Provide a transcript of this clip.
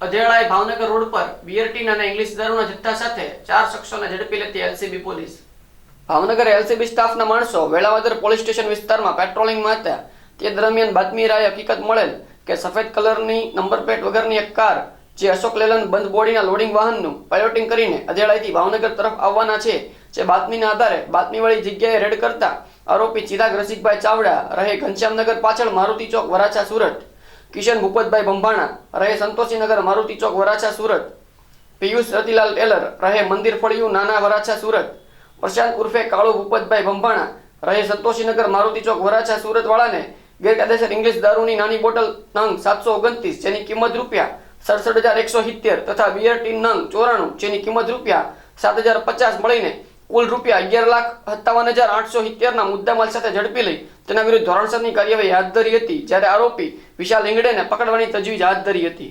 અધેળાએ Bhavnagar road પર BRT અને English દારૂના જથ્થા સાથે ચાર શખ્સોને ઝડપી લેતી એલસીબી પોલીસ. ભાવનગર એલસીબી સ્ટાફના માણસો વેળાવદર પોલીસ સ્ટેશન વિસ્તારમાં પેટ્રોલિંગમાં હતા. તે દરમિયાન બાતમી રાય હકીકત મળેલ કે સફેદ કલરની નંબર પ્લેટ વગરની એક કાર, જે અશોક લેલન બંધ બોડીના લોડિંગ વાહનનું પાયોટિંગ કરીને અધેળાઈથી ભાવનગર તરફ આવવાના છે, જે બાતમીના આધારે બાતમીવાળી જગ્યાએ રેડ કરતા આરોપી ચિરાગ રસિકભાઈ ચાવડા રહે ઘનશ્યામનગર પાછળ મારુતિ ચોક વરાછા સુરત. કિશન ભૂપતભાઈ ભંભાણા રહે સંતોષીનગર, મારુતિ ચોક, વરાછા, સુરત. પિયુષ રતિલાલ ટેલર, રહે મંદિર ફળિયું, નાના વરાછા, સુરત. પ્રશાંત ઉર્ફે કાળુ ભૂપતભાઈ ભંભાણા રહે સંતોષીનગર, મારુતિ ચોક, વરાછા, સુરતવાળાને ગેરકાયદેસર ઇંગ્લિશ દારૂની નાની બોટલ નંગ સાતસો ઓગણત્રીસ, જેની કિંમત રૂપિયા સડસઠ હજાર એકસો સિત્તેર, તથા બિયર ટીન નંગ ચોરાણું, જેની કિંમત રૂપિયા સાત હજાર પચાસ મળીને કુલ રૂપિયા અગિયાર લાખ સત્તાવન હજાર આઠસો સિત્તેરના મુદ્દામાલ સાથે ઝડપી લઈ તેના વિરુદ્ધ ધોરણસરની કાર્યવાહી હાથ ધરી હતી, જ્યારે આરોપી વિશાલ ઇંગડેને પકડવાની તજવીજ હાથ ધરી હતી.